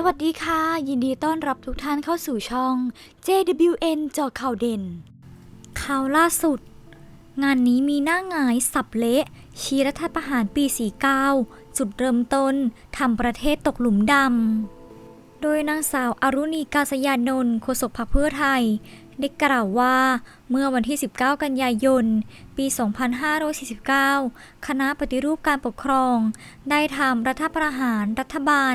สวัสดีค่ะ ยินดีต้อนรับทุกท่านเข้าสู่ช่อง JWN จอข่าวเด่น ข่าวล่าสุด งานนี้มีหน้าหงายสับเละชี้รัฐประหารปี 49 จุดเริ่มต้นทำประเทศตกหลุมดำ โดยนางสาวอารุณีกาสยานนท์โฆษกพรรคเพื่อไทย ได้กล่าวว่า เมื่อวันที่ 19 กันยายน ปี 2549 คณะปฏิรูปการปกครอง ได้ทำรัฐประหารรัฐบาล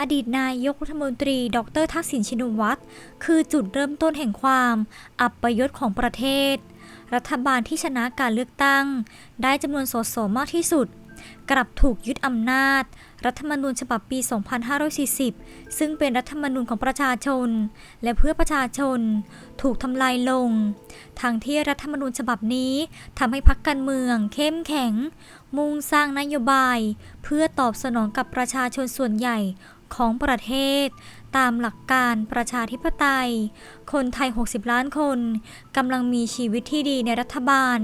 อดีตนายกรัฐมนตรี ดรทักษิณชินวัตร คือจุดเริ่มต้นแห่งความอับประยศของประเทศ รัฐบาลที่ชนะการเลือกตั้ง ได้จำนวนสสมากที่สุด กลับถูกยึดอำนาจ รัฐธรรมนูญฉบับปี 2540 ซึ่งเป็นรัฐธรรมนูญของประชาชน และเพื่อประชาชน ถูกทำลายลง ทางที่รัฐธรรมนูญฉบับนี้ทำให้พักการเมือง เข้มแข็ง มุ่งสร้างนโยบาย เพื่อตอบสนองกับประชาชนส่วนใหญ่ ของประเทศ ตามหลักการประชาธิปไตย คนไทย 60 ล้านคนกำลังมีชีวิตที่ดีในรัฐบาล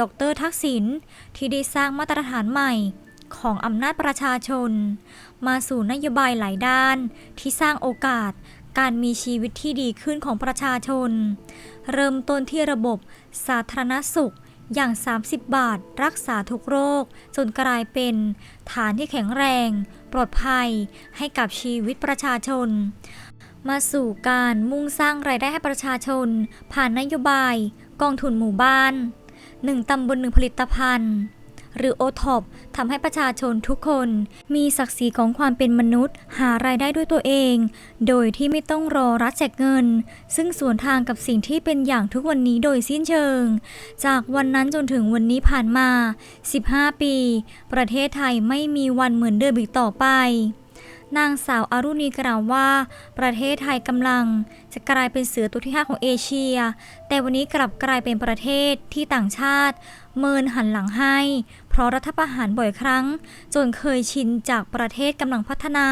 ดรทักษิณที่ได้สร้างมาตรฐานใหม่ของอำนาจประชาชน มาสู่นโยบายหลายด้านที่สร้างโอกาสการมีชีวิตที่ดีขึ้นของประชาชน เริ่มต้นที่ระบบสาธารณสุขอย่าง 30 บาท รักษาทุกโรค จนกลายเป็น ฐานที่แข็งแรง ปลอดภัยให้กับชีวิตประชาชน มาสู่การมุ่งสร้างรายได้ให้ประชาชน ผ่านนโยบาย กองทุนหมู่บ้าน 1ตำบลหนึ่งผลิตภัณฑ์ หรือโอท็อปทำให้ประชาชนทุกคน มีศักดิ์ศรีของความเป็นมนุษย์ หารายได้ด้วยตัวเอง โดยที่ไม่ต้องรอรัฐแจกเงิน ซึ่งสวนทางกับสิ่งที่เป็นอย่างทุกวันนี้โดยสิ้นเชิง จากวันนั้นจนถึงวันนี้ผ่านมา 15 ปี ประเทศไทยไม่มีวันเหมือนเดิมอีกต่อไปนางสาวอารุณีกล่าวว่า ประเทศไทยกำลัง จะกลายเป็นเสือตัวที่ 5 ของเอเชีย แต่วันนี้กลับกลายเป็นประเทศที่ต่างชาติ เมินหันหลังให้ เพราะรัฐประหารบ่อยครั้ง จนเคยชินจากประเทศกำลังพัฒนา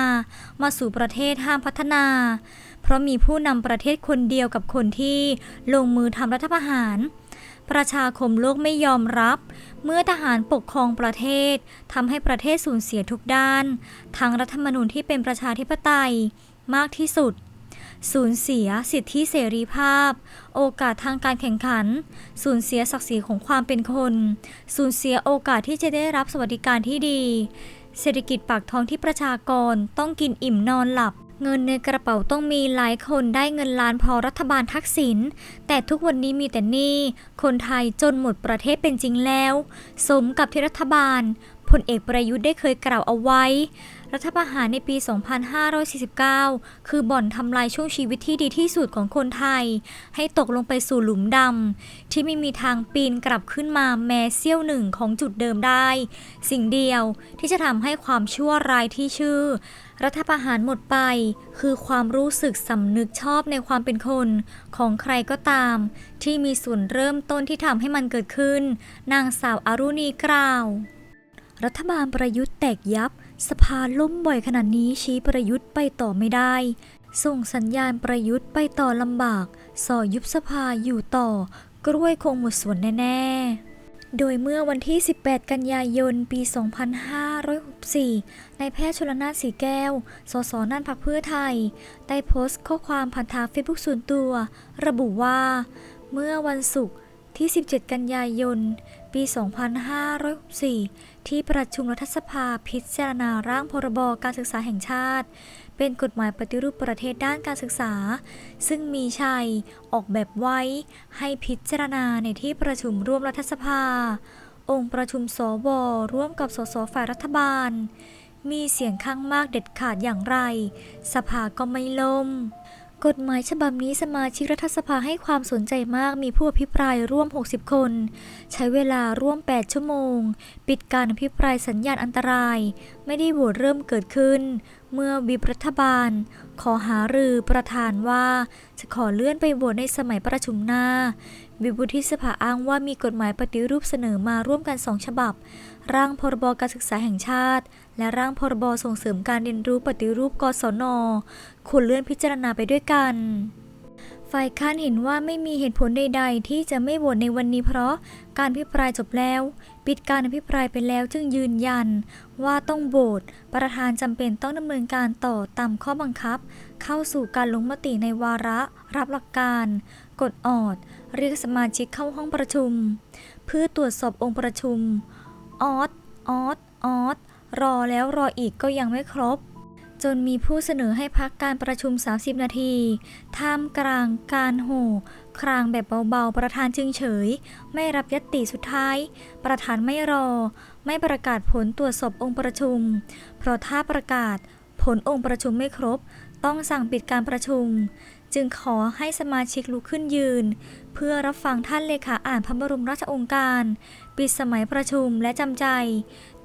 มาสู่ประเทศห้ามพัฒนา เพราะมีผู้นำประเทศคนเดียวกับคนที่ลงมือทำรัฐประหาร ประชาคมโลกไม่ยอมรับ เมื่อทหารปกครองประเทศทำให้ประเทศสูญเสียทุกด้านทางรัฐธรรมนูญที่เป็นประชาธิปไตยมากที่สุด สูญเสียสิทธิเสรีภาพ โอกาสทางการแข่งขัน สูญเสียศักดิ์ศรีของความเป็นคน สูญเสียโอกาสที่จะได้รับสวัสดิการที่ดี เศรษฐกิจปากท้องที่ประชากรต้องกินอิ่มนอนหลับ เงินในกระเป๋าต้องมีหลายคนได้เงินล้านพอรัฐบาลทักษิณแต่ทุกวันนี้มีแต่หนี้คนไทยจนหมดประเทศเป็นจริงแล้ว สมกับที่รัฐบาลพลเอกประยุทธ์ได้เคยกล่าวเอาไว้ รัฐประหารในปี 2549 คือบ่อนทำลายช่วงชีวิตที่ดีที่สุดของคนไทย ให้ตกลงไปสู่หลุมดำที่ไม่มีทางปีนกลับขึ้นมาแม้เสี้ยวหนึ่งของจุดเดิมได้ สิ่งเดียวที่จะทำให้ความชั่วร้ายที่ชื่อ รัฐประหารหมดไป คือความรู้สึกสำนึกชอบในความเป็นคนของใครก็ตาม ที่มีส่วนเริ่มต้นที่ทำให้มันเกิดขึ้น นางสาวอารุณีกล่าวรัฐบาลประยุทธ์แตกยับ สภาล่มบ่อยขนาดนี้ชี้ประยุทธ์ไปต่อไม่ได้ ส่งสัญญาณประยุทธ์ไปต่อลำบาก สอยุบสภาอยู่ต่อ กล้วยคงหมดสวนแน่ ๆ โดยเมื่อวันที่ 18 กันยายน ปี 2564นายแพทย์ชลนานสีแก้ว สสนั่นพักเพื่อไทย ได้โพสต์ข้อความผ่านทางเฟซบุ๊กส่วนตัว ระบุว่า เมื่อวันศุกร์ที่ 17 กันยายน ปี 2564 ที่ประชุมรัฐสภาพิจารณาร่างพรบการศึกษาแห่งชาติ เป็นกฎหมายปฏิรูปประเทศด้านการศึกษา ซึ่งมีชัยออกแบบไว้ให้พิจารณาในที่ประชุมร่วมรัฐสภา องค์ประชุมสวร่วมกับสสฝ่ายรัฐบาล มีเสียงข้างมากเด็ดขาดอย่างไร สภาก็ไม่ล่ม กฎหมายฉบับนี้สมาชิกรัฐสภาให้ความสนใจมากมีผู้อภิปรายร่วม 60 คน ใช้เวลาร่วม 8 ชั่วโมง ปิดการอภิปรายสัญญาณอันตราย ไม่ได้โหวตเริ่มเกิดขึ้น เมื่อวิปรัฐบาล ขอหารือประธานว่า จะขอเลื่อนไปโหวตในสมัยประชุมหน้า วิบวุฒิสภาอ้างว่ามีกฎหมายปฏิรูปเสนอมาร่วมกันสองฉบับ ร่างพรบการศึกษาแห่งชาติ และร่างพรบส่งเสริมการเรียนรู้ปฏิรูปกศนควรเลื่อนพิจารณาไปด้วยกัน ฝ่ายค้านเห็นว่าไม่มีเหตุผลใด ๆ ที่จะไม่โหวตในวันนี้เพราะการพิปรายจบแล้ว ปิดการอภิปรายไปแล้วจึงยืนยัน ว่าต้องโหวตประธานจำเป็นต้องดำเนินการต่อตามข้อบังคับ เข้าสู่การลงมติในวาระ รับหลักการ กดออด เรียกสมาชิกเข้าห้องประชุม เพื่อตรวจสอบองค์ประชุม ออดออดออดรอแล้วรออีกก็ยังไม่ครบ จนมีผู้เสนอให้พักการประชุม 30 นาที ท่ามกลางการโห่ครางแบบเบาๆ ประธานจึงเฉย ไม่รับยตติสุดท้าย ประธานไม่รอ ไม่ประกาศผลตรวจสอบองค์ประชุม เพราะถ้าประกาศผลองค์ประชุมไม่ครบ ต้องสั่งปิดการประชุม จึงขอให้สมาชิกลุกขึ้นยืน เพื่อรับฟังท่านเลขาอ่านพระบรมราชองค์การ ปิดสมัยประชุมและจำใจ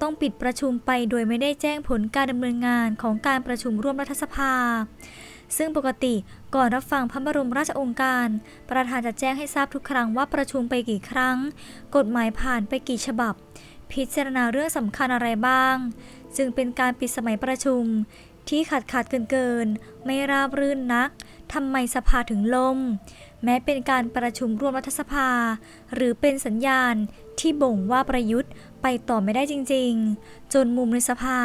ต้องปิดประชุมไปโดยไม่ได้แจ้งผลการดำเนินงานของการประชุมร่วมรัฐสภา ซึ่งปกติก่อนรับฟังพระบรมราชองค์การ ประธานจะแจ้งให้ทราบทุกครั้งว่าประชุมไปกี่ครั้ง กฎหมายผ่านไปกี่ฉบับ พิจารณาเรื่องสำคัญอะไรบ้าง จึงเป็นการปิดสมัยประชุม ที่ขาดขาดเกินเกิน ไม่ราบรื่นนักทำไมสภาถึงล่ม แม้เป็นการประชุมร่วมรัฐสภา หรือเป็นสัญญาณที่บ่งว่าประยุทธ์ไปต่อไม่ได้จริง ๆ จนมุมในสภา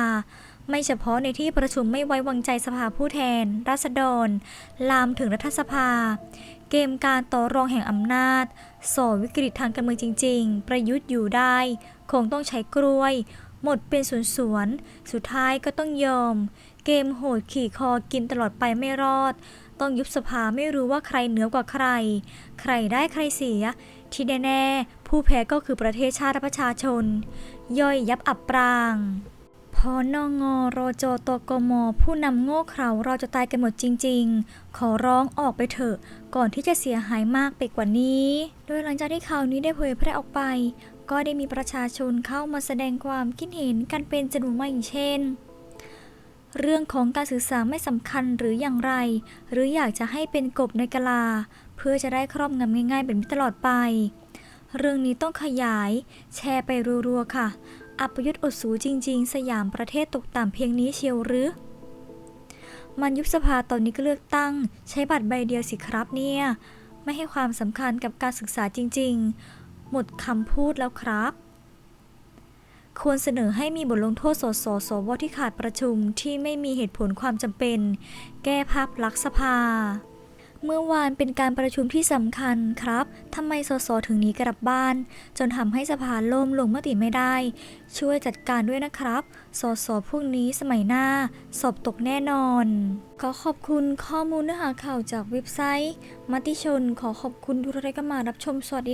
ไม่เฉพาะในที่ประชุมไม่ไว้วางใจสภาผู้แทน ราษฎร ลามถึงรัฐสภา เกมการต่อรองแห่งอำนาจส่อวิกฤตทางการเมืองจริง ๆ ประยุทธ์อยู่ได้ คงต้องใช้กล้วย หมดเป็นสวนๆสุดท้ายก็ต้องยอม เกมโหดขี่คอกินตลอดไปไม่รอด ต้องยุบสภาไม่รู้ว่าใครเหนือกว่าใคร ใครได้ใครเสีย ที่แน่ๆผู้แพ้ก็คือประเทศชาติและประชาชน ย่อยยับอับปรางพอนองรจตกม ผู้นำโง่เขลาเราจะตายกันหมดจริง ๆ ขอร้องออกไปเถอะ ก่อนที่จะเสียหายมากไปกว่านี้ โดยหลังจากที่ข่าวนี้ได้เผยแพร่ออกไป ก็ได้มีประชาชนเข้ามาแสดงความคิดเห็นกันเป็นจำนวนมากอย่างเช่น เรื่องของการศึกษาไม่สำคัญหรืออย่างไร หรืออยากจะให้เป็นกบในกะลา เพื่อจะได้ครอบงำง่ายๆแบบนี้ตลอดไป เรื่องนี้ต้องขยาย แชร์ไปรัวๆค่ะ อัปยุทธ์อดสูจริง ๆ สยามประเทศตกต่ำเพียงนี้เชียวหรือมันยุบสภาตอนนี้ก็เลือกตั้ง ใช้บัตรใบเดียวสิครับเนี่ย ไม่ให้ความสำคัญกับการศึกษาจริง ๆ หมดคำพูดแล้วครับ ควรเสนอให้มีบทลงโทษสสสวที่ขาดประชุมที่ไม่มีเหตุผลความจำเป็น แก้ภาพลักษณ์สภา เมื่อวานเป็นการประชุมที่สำคัญครับทำไมสสถึงหนีกลับบ้าน จนทำให้สภาล่มลงมติไม่ได้ ช่วยจัดการด้วยนะครับ สสพวกนี้สมัยหน้า สอบตกแน่นอน ขอขอบคุณข้อมูลเนื้อหาข่าวจากเว็บไซต์มติชน ขอขอบคุณทุกท่านที่มารับชมสวัสดีค่ะ